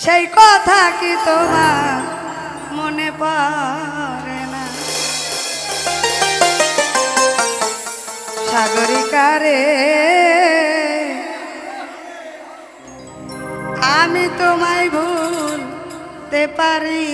সেই কথা কি তোমার মনে পড়ে না? সাগরিকারে আমি তোমায় ভুলতে পারি